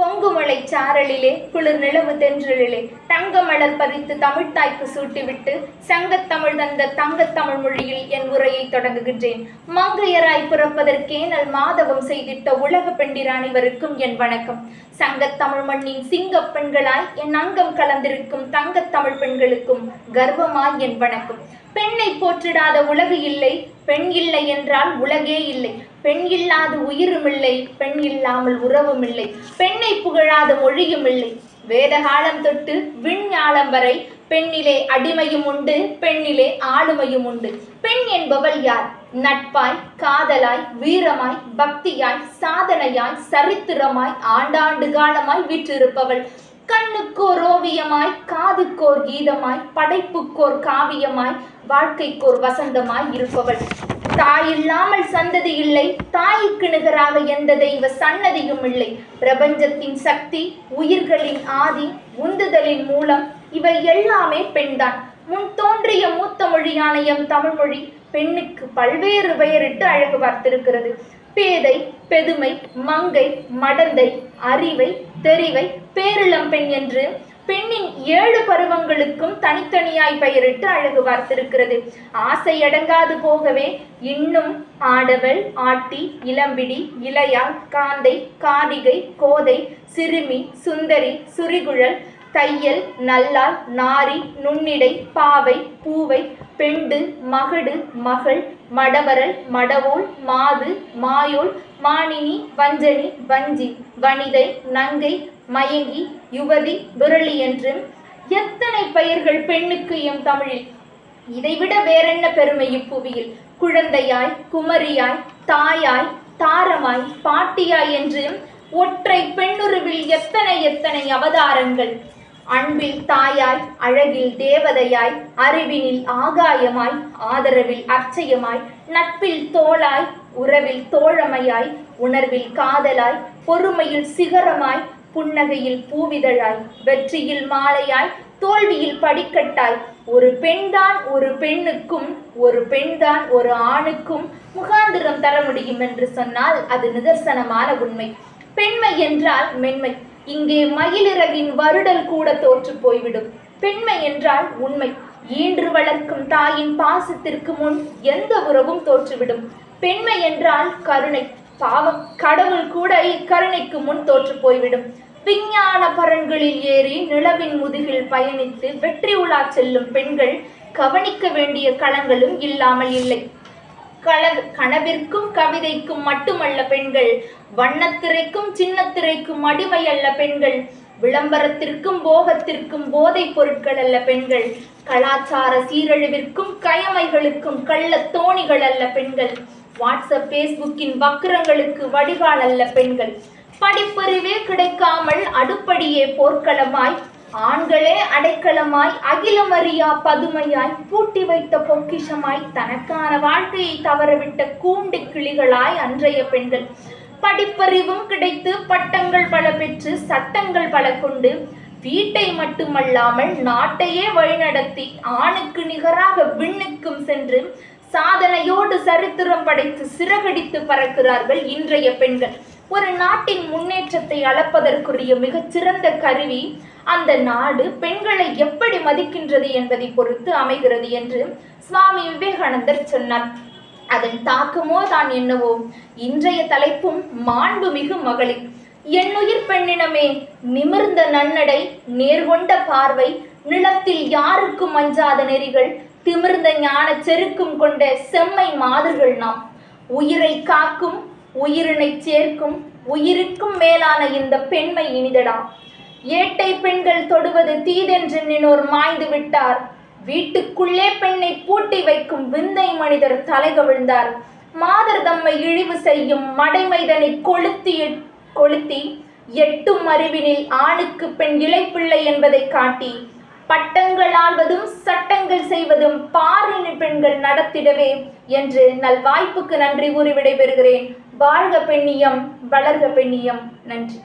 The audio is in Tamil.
கொங்குமலை சாரலிலே குளிர் நிலவு தென்றலிலே தங்க மலர் பறித்து தமிழ்த்தாய்க்கு சூட்டிவிட்டு சங்கத்தமிழ் தந்த தங்கத்தமிழ் மொழியில் என் உரையை தொடங்குகின்றேன். மங்கையராய் பிறப்பதற்கேனல் மாதவம் செய்திட்ட உலக பெண்டிர் அனைவருக்கும் என் வணக்கம். சங்கத்தமிழ் மண்ணின் சிங்க பெண்களாய் என் அங்கம் கலந்திருக்கும் தங்கத்தமிழ் பெண்களுக்கும் கர்வமாய் என் வணக்கம். பெண்ணை போற்றிடாத உலகு இல்லை பெண் இல்லை என்றால் உலகே இல்லை. பெண் இல்லாத உயிரும் இல்லை பெண் இல்லாமல் உறவும் இல்லை பெண்ணை புகழாத மொழியும் இல்லை வேதகாலம் தொட்டு விண்ஞாலம் வரை பெண்ணிலே அடிமையும் உண்டு பெண்ணிலே ஆளுமையும் உண்டு. பெண் என்பவள் யார்? நட்பாய் காதலாய் வீரமாய் பக்தியாய் சாதனையாய் சரித்திரமாய் ஆண்டாண்டு காலமாய் வீற்றிருப்பவள். கண்ணுக்கோர் ஓவியமாய் காதுக்கோர் கீதமாய் படைப்புக்கோர் காவியமாய் வாழ்க்கைக்கோர் வசந்தமாய் இருப்பவள். தாய் இல்லாமல் சந்ததி இல்லை தாய்க்கு நிகராக எந்த தெய்வ சன்னதியும் இல்லை. பிரபஞ்சத்தின் சக்தி உயிர்களின் ஆதி உந்துதலின் மூலம் இவை எல்லாமே பெண்தான். முன் தோன்றிய மூத்த மொழியான எம் தமிழ்மொழி பெண்ணுக்கு பல்வேறு பெயரிட்டு அழகு பார்த்திருக்கிறது. பேதை பெதுமை மங்கை மடந்தை அறிவை தெரிவை பேரிளம் பெண் என்று பெண்ணின் ஏழு பருவங்களுக்கும் தனித்தனியாய் பெயரிட்டு அழகு பார்த்திருக்கிறது. ஆசை அடங்காது போகவே இன்னும் ஆடவள் ஆட்டி இளம்பிடி இளையாள் காந்தை காரிகை கோதை சிறுமி சுந்தரி சுரிகுழல் தையல் நல்லாள் நாரி நுண்ணிடை பாவை பூவை பெண்டு மகடு மகள் மடவரல் மடவோள் மாது மாயோள் மானினி வஞ்சனி வஞ்சி வனிதை நங்கை மயங்கி யுவதி விரலி என்றும் எத்தனை பெயர்கள் பெண்ணுக்கு எம் தமிழில்? இதைவிட வேறென்ன பெருமை இப்புவியில்? குழந்தையாய் குமரியாய் தாயாய் தாரமாய் பாட்டியாய் என்று ஒற்றை பெண்ணுருவில் எத்தனை எத்தனை அவதாரங்கள்? அன்பில் தாயாய் அழகில் தேவதையாய் அறிவினில் ஆகாயமாய் ஆதரவில் அர்ச்சயமாய் நட்பில் தோளாய் உறவில் தோழமையாய் உணர்வில் காதலாய் பொறுமையில் சிகரமாய் புன்னகையில் பூவிதழாய் வெற்றியில் மாலையாய் தோல்வியில் படிக்கட்டாய். ஒரு பெண்தான் ஒரு பெண்ணுக்கும் ஒரு பெண்தான் ஒரு ஆணுக்கும் முகாந்திரம் தர முடியும் என்று சொன்னால் அது நிதர்சனமான உண்மை. பெண்மை என்றால் மென்மை. இங்கே மயிலிறகின் வருடல் கூட தோற்று போய்விடும். பெண்மை என்றால் உண்மை. ஈன்று வளர்க்கும் தாயின் பாசத்திற்கு முன் எந்த உறவும் தோற்றுவிடும். பெண்மை என்றால் கருணை. பாவம் கடவுள் கூட இக்கருணைக்கு முன் தோற்று போய்விடும். விஞ்ஞான பரன்களில் ஏறி நிலவின் முதுகில் பயணித்து வெற்றி உலா செல்லும் பெண்கள் கவனிக்க வேண்டிய களங்களும் இல்லாமல் இல்லை. கனவிற்கும் கவிதைக்கும் மட்டுமல்ல பெண்கள் வண்ணத்திரைக்கும் சின்னத்திரைக்கும் அடிமை அல்ல பெண்கள் விளம்பரத்திற்கும் போகத்திற்கும் போதைப் பொருட்கள் அல்ல பெண்கள் கலாச்சார சீரழிவிற்கும் கயமைகளுக்கும் கள்ள தோணிகள் அல்ல பெண்கள் வாட்ஸ்அப் பேஸ்புக்கின் வக்கிரங்களுக்கு வடிகால் அல்ல பெண்கள் படிப்பறிவே கிடைக்காமல் அடுப்படியே போர்க்களமாய் ஆண்களே அடைக்கலமாய் அகிலமறியா பதுமையாய் பூட்டி வைத்த பொக்கிஷமாய் தனக்கான வாழ்க்கையை தவறவிட்ட கூண்டு கிளிகளாய் அன்றைய பெண்கள். படிப்பறிவும் கிடைத்து பட்டங்கள் பல பெற்று சட்டங்கள் பல கொண்டு வீட்டை மட்டுமல்லாமல் நாட்டையே வழிநடத்தி ஆணுக்கு நிகராக விண்ணுக்கும் சென்று சாதனையோடு சரித்திரம் படைத்து சிறகடித்து பறக்கிறார்கள் இன்றைய பெண்கள். ஒரு நாட்டின் முன்னேற்றத்தை அளப்பதற்குரிய மிகச்சிறந்த கருவி அந்த நாடு பெண்களை எப்படி மதிக்கின்றது என்பதை பொறுத்து அமைகிறது என்று சுவாமி விவேகானந்தர் சொன்னார். அதன் தாக்கமோ தான் என்னவோ? இன்றைய தலைப்பும் மாண்புமிகு மகளிர். என்னுயிர் பெண்ணினமே நிமிர்ந்த நன்னடை நேர்கொண்ட பார்வை நிலத்தில் யாருக்கும் அஞ்சாத நெறிகள் திமிர்ந்த ஞான செருக்கும் கொண்ட செம்மை மாதர்கள் நாம். உயிரை காக்கும் உயிரினை சேர்க்கும் உயிருக்கும் மேலான இந்த பெண்மை இனிதடா. ஏட்டை பெண்கள் தொடுவது தீதென்று நினோர் மாய்ந்து விட்டார். வீட்டுக்குள்ளே பெண்ணை பூட்டி வைக்கும் விந்தை மனிதர் தலைகவிழ்ந்தார். மாதர் தம்மை இழிவு செய்யும் மடைமைதனை கொளுத்தி கொளுத்தி எட்டும் அறிவினில் ஆணுக்கு பெண் இளைப்பிள்ளை என்பதை காட்டி பட்டங்கள் ஆள்வதும் சட்டங்கள் செய்வதும் பாரின பெண்கள் நடத்திடவே என்று நல் வாய்ப்புக்கு நன்றி கூறி விடைபெறுகிறேன். வாழ்க பெண்ணியம் வளர்க பெண்ணியம். நன்றி.